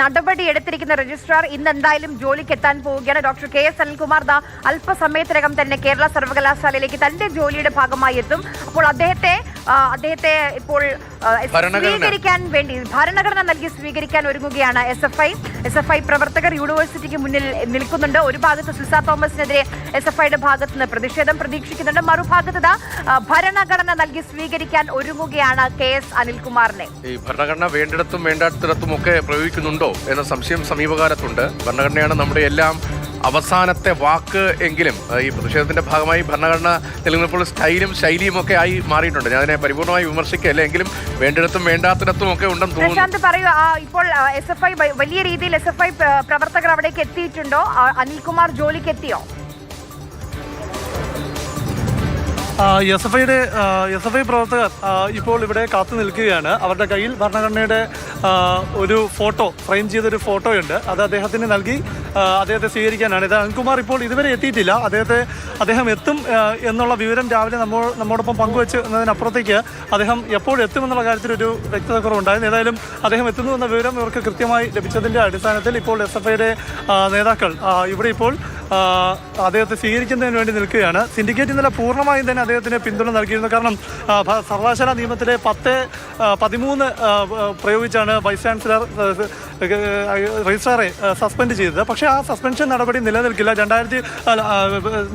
നടപടി എടുത്തിരിക്കുന്ന രജിസ്ട്രാർ ഇന്ന് എന്തായാലും ജോലിക്ക് എത്താൻ പോവുകയാണ്. ഡോക്ടർ കെ എസ് അനിൽകുമാർ ദാ അല്പസമയത്തിനകം തന്നെ കേരള സർവകലാശാലയിലേക്ക് തന്റെ ജോലിയുടെ ഭാഗമായി എത്തും. അപ്പോൾ അദ്ദേഹത്തെ അദ്ദേഹത്തെ ഇപ്പോൾ സ്വീകരിക്കാൻ വേണ്ടി ഭരണഘടന നൽകി സ്വീകരിക്കാൻ ഒരുങ്ങുകയാണ് S F I. S F I പ്രവർത്തകർ യൂണിവേഴ്സിറ്റിക്ക് മുന്നിൽ നിൽക്കുന്നുണ്ട്. ഒരു ഭാഗത്ത് സിസ തോമസിനെതിരെ എസ് എഫ് ഐയുടെ ഭാഗത്ത് നിന്ന് പ്രതിഷേധം പ്രതീക്ഷിക്കുന്നുണ്ട്. മറുഭാഗത്ത് ഭരണഘടന നൽകി സ്വീകരിക്കാൻ ഒരുങ്ങുകയാണ് കെ എസ് അനിൽകുമാറിനെ. ഈ ഭരണഘടന വേണ്ടിടത്തും വേണ്ടാത്തിടത്തും ഒക്കെ പ്രയോഗിക്കുന്നുണ്ടോ എന്ന സംശയം സമീപകാലത്തുണ്ട്. ഭരണഘടനയാണ് നമ്മുടെ എല്ലാം അവസാനത്തെ വാക്ക് എങ്കിലും ഈ പ്രതിഷേധത്തിന്റെ ഭാഗമായി ഭരണഘടന നിലനിൽപ്പോൾ സ്റ്റൈലും ശൈലിയും ഒക്കെ ആയി മാറിയിട്ടുണ്ട്. ഞാൻ അതിനെ പരിപൂർണമായി വിമർശിക്കുകയല്ല എങ്കിലും വേണ്ടിടത്തും വേണ്ടാത്തിടത്തും ഒക്കെ ഉണ്ടെന്ന് തോന്നുന്നു. പറയൂ ഇപ്പോൾ എസ് എഫ് ഐ വലിയ രീതിയിൽ എസ് എഫ് ഐ പ്രവർത്തകർ അവിടേക്ക് എത്തിയിട്ടുണ്ടോ? അനിൽകുമാർ ജോലിക്ക് എത്തിയോ എസ് എഫ് ഐയുടെ എസ് എഫ് ഐ പ്രവർത്തകർ ഇപ്പോൾ ഇവിടെ കാത്തു നിൽക്കുകയാണ്. അവരുടെ കയ്യിൽ ഭരണഘടനയുടെ ഒരു ഫോട്ടോ ഫ്രെയിം ചെയ്തൊരു ഫോട്ടോയുണ്ട്. അത് അദ്ദേഹത്തിന് നൽകി അദ്ദേഹത്തെ സ്വീകരിക്കാനാണ്. ഇത് അനിൽകുമാർ ഇപ്പോൾ ഇതുവരെ എത്തിയിട്ടില്ല. അദ്ദേഹത്തെ അദ്ദേഹം എത്തും എന്നുള്ള വിവരം രാവിലെ നമ്മോ നമ്മോടൊപ്പം പങ്കുവെച്ച് എന്നതിനപ്പുറത്തേക്ക് അദ്ദേഹം എപ്പോൾ എത്തുമെന്നുള്ള കാര്യത്തിൽ ഒരു വ്യക്തത കുറവുണ്ടായിരുന്നു. ഏതായാലും അദ്ദേഹം എത്തുന്നു എന്ന വിവരം ഇവർക്ക് കൃത്യമായി ലഭിച്ചതിന്റെ അടിസ്ഥാനത്തിൽ ഇപ്പോൾ എസ് എഫ് ഐയുടെ നേതാക്കൾ ഇവിടെ ഇപ്പോൾ അദ്ദേഹത്തെ സ്വീകരിക്കുന്നതിന് വേണ്ടി നിൽക്കുകയാണ്. സിൻഡിക്കേറ്റ് ഇന്നലെ പൂർണമായും തന്നെ അദ്ദേഹത്തിന് പിന്തുണ നൽകിയിരുന്നു. കാരണം സർവകലാശാല നിയമത്തിലെ പത്ത് പതിമൂന്ന് പ്രയോഗിച്ചാണ് വൈസ് ചാൻസലർ രജിസ്ട്രാറെ സസ്പെൻഡ് ചെയ്തത്. പക്ഷേ ആ സസ്പെൻഷൻ നടപടി നിലനിൽക്കില്ല. രണ്ടായിരത്തി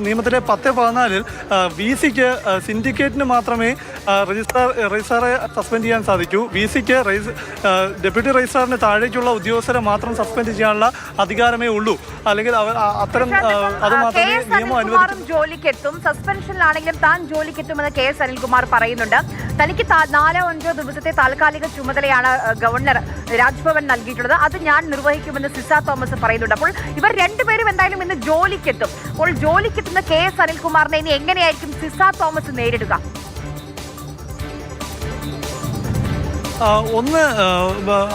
നിയമത്തിലെ പത്ത് പതിനാലിൽ വി സിക്ക് സിൻഡിക്കേറ്റിന് മാത്രമേ രജിസ്ട്രാർ രജിസ്ട്രാറെ സസ്പെൻഡ് ചെയ്യാൻ സാധിക്കൂ. വി സിക്ക് ഡെപ്യൂട്ടി രജിസ്ട്രാറിന് താഴേക്കുള്ള ഉദ്യോഗസ്ഥരെ മാത്രം സസ്പെൻഡ് ചെയ്യാനുള്ള അധികാരമേ ഉള്ളൂ. അല്ലെങ്കിൽ അവർ അത്തരം അത് മാത്രമേ നിയമം അനുവദിക്കും ജോലിക്കെത്തും. സസ്പെൻഷനിലാണെങ്കിലും താൻ ജോലിക്കെത്തുമെന്ന് കെ എസ് അനിൽകുമാർ പറയുന്നുണ്ട്. തനിക്ക് നാലോ അഞ്ചോ ദിവസത്തെ താൽക്കാലിക ചുമതലയാണ് ഗവർണർ രാജ്ഭവൻ നൽകിയിട്ടുള്ളത്. അത് ഞാൻ നിർവഹിക്കുമെന്ന് സിസ തോമസ് പറയുന്നുണ്ട്. അപ്പോൾ ഇവർ രണ്ടുപേരും എന്തായാലും ഇന്ന് ജോലിക്കെത്തും. അപ്പോൾ ജോലിക്കെത്തുന്ന കെ എസ് അനിൽകുമാറിനെ ഇനി എങ്ങനെയായിരിക്കും സിസ തോമസ് നേരിടുക? ഒന്ന്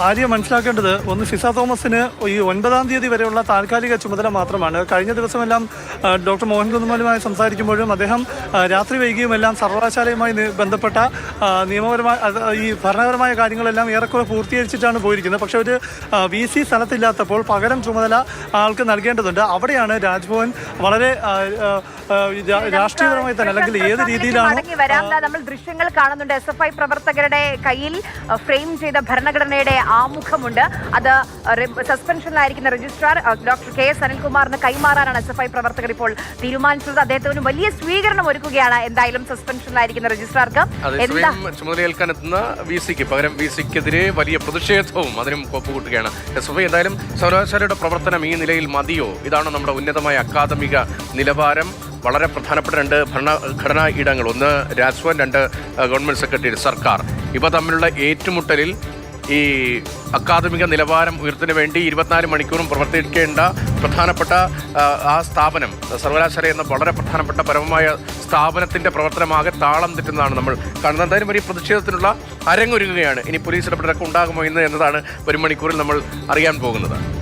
ആര്യ മനസ്സിലാക്കേണ്ടത് ഒന്ന് ഫിസ തോമസിന് ഈ ഒൻപതാം തീയതി വരെയുള്ള താൽക്കാലിക ചുമതല മാത്രമാണ്. കഴിഞ്ഞ ദിവസമെല്ലാം ഡോക്ടർ മോഹൻ കുന്നുമലുമായി സംസാരിക്കുമ്പോഴും അദ്ദേഹം രാത്രി വൈകിയുമെല്ലാം സർവകലാശാലയുമായി ബന്ധപ്പെട്ട നിയമപരമായ ഈ ഭരണപരമായ കാര്യങ്ങളെല്ലാം ഏറെക്കുറെ പൂർത്തീകരിച്ചിട്ടാണ് പോയിരിക്കുന്നത്. പക്ഷേ ഒരു വി സി സ്ഥലത്തില്ലാത്തപ്പോൾ പകരം ചുമതല ആൾക്ക് നൽകേണ്ടതുണ്ട്. അവിടെയാണ് രാജ്ഭവൻ വളരെ രാഷ്ട്രീയപരമായി തന്നെ അല്ലെങ്കിൽ ഏത് രീതിയിലാണ് നമ്മൾ ദൃശ്യങ്ങൾ കാണുന്നുണ്ട്. എസ് എഫ് ഐ പ്രവർത്തകരുടെ കയ്യിൽ ഫ്രെയിം ചെയ്ത ഭരണഘടനയുടെ ആമുഖമുണ്ട്. അത് സസ്പെൻഷനിലായിരിക്കുന്ന രജിസ്ട്രാർ ഡോക്ടർ കെ എസ് അനിൽകുമാറിന് കൈമാറാനാണ് എസ് എഫ് ഐ പ്രവർത്തകർ ഇപ്പോൾ തീരുമാനിച്ചത്. അദ്ദേഹത്തിന് വലിയ സ്വീകരണം ഒരുക്കുകയാണ് എന്തായാലും സസ്പെൻഷനിലായിരിക്കുന്ന രജിസ്ട്രാർക്ക്. ചുമതലയേൽക്കാൻ എത്തുന്ന വി സിക്ക് പകരം വി സിക്കെതിരെ വലിയ പ്രതിഷേധവും അതിനും കൊപ്പുകൂട്ടുകയാണ് എസ് എഫ് ഐ എന്തായാലും സർവകലാശാലയുടെ പ്രവർത്തനം ഈ നിലയിൽ മതിയോ? ഇതാണ് നമ്മുടെ ഉന്നതമായ അക്കാദമിക നിലവാരം. വളരെ പ്രധാനപ്പെട്ട രണ്ട് ഭരണഘടനാ ഇടങ്ങൾ. ഒന്ന് രാജ്ഭവൻ രണ്ട് ഗവൺമെന്റ് സെക്രട്ടറി സർക്കാർ. ഇവ തമ്മിലുള്ള ഏറ്റുമുട്ടലിൽ ഈ അക്കാദമിക നിലവാരം ഉയർത്തിന് വേണ്ടി ഇരുപത്തിനാല് മണിക്കൂറും പ്രവർത്തിക്കേണ്ട പ്രധാനപ്പെട്ട ആ, സ്ഥാപനം സർവകലാശാല എന്ന വളരെ പ്രധാനപ്പെട്ട പരമമായ സ്ഥാപനത്തിന്റെ പ്രവർത്തനമാകെ താളം തെറ്റുന്നതാണ് നമ്മൾ കാണുന്നത്. എന്തായാലും ഒരു പ്രതിഷേധത്തിനുള്ള അരങ്ങൊരുങ്ങുകയാണ്. ഇനി പോലീസ് ഇടപെടലൊക്കെ ഉണ്ടാകുമോ എന്ന് എന്നതാണ് ഒരു മണിക്കൂറിൽ നമ്മൾ അറിയാൻ പോകുന്നത്.